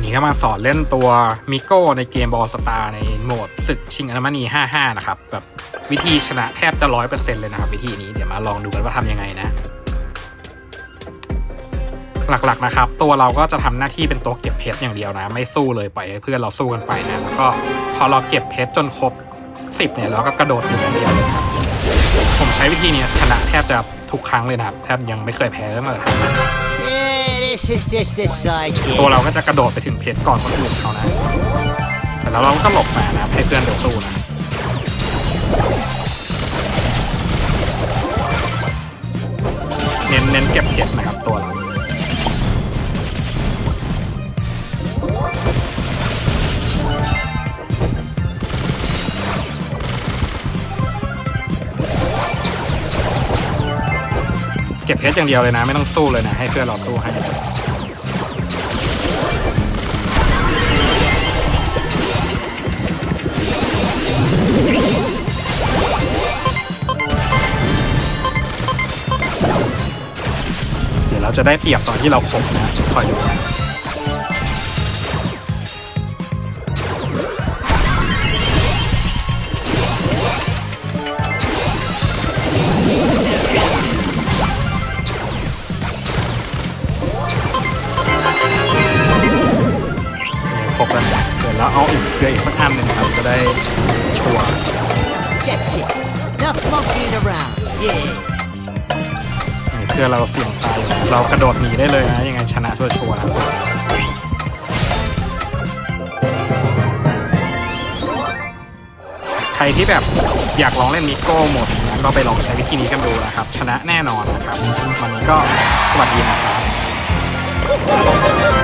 วันนี้ก็มาสอนเล่นตัวมิโก้ในเกมบอลสตาร์ในโหมดศึกชิงอัลมานี55 นะครับ แบบวิธีชนะแทบจะร้อยเปอร์เซ็นต์เลยนะครับ วิธีนี้เดี๋ยวมาลองดูกันว่าทำยังไงนะ หลักๆนะครับ ตัวเราก็จะทำหน้าที่เป็นตัวเก็บเพชรอย่างเดียวนะ ไม่สู้เลยปล่อยให้เพื่อนเราสู้กันไปนะแล้วก็พอเราเก็บเพชรจนครบ 10 เนี่ยเราก็กระโดดอยู่อย่างเดียวเลยครับผมใช้วิธีนี้ชนะแทบจะทุกครั้งเลยนะครับแทบยังไม่เคยแพ้ตั้งแต่ทำมา Yeah, this is just a side ตัวเราก็จะกระโดดไปถึงเพชรก่อนคนอื่นเขานะ แต่แล้วเราก็หลบมานะให้เพื่อนเดี๋ยวสู้นะ เน้นเน้นเก็บเพชรนะครับตัวเรา เก็บเพชรอย่างเดียวเลยนะ ไม่ต้องสู้เลยนะ ให้เพื่อนเราสู้ให้เดี๋ยวเราจะได้เปรียบตอนที่เราครบนะคอยดูนะ นะเดี๋ยวเราเอาอีกเกลืออีกสักอันหนึ่งครับจะได้ชัวร์ That's it. Enough monkeying around. Yeah. นี่เพื่อเราเสี่ยงตายอยู่นะเรากระโดดหนีได้เลยนะยังไงชนะชัวร์ๆนะสุดใครที่แบบอยากลองเล่นมิโก้หมดนะก็ไปลองใช้วิธีนี้กันดูนะครับ ชนะแน่นอนนะครับวันนี้ก็สวัสดีนะครับ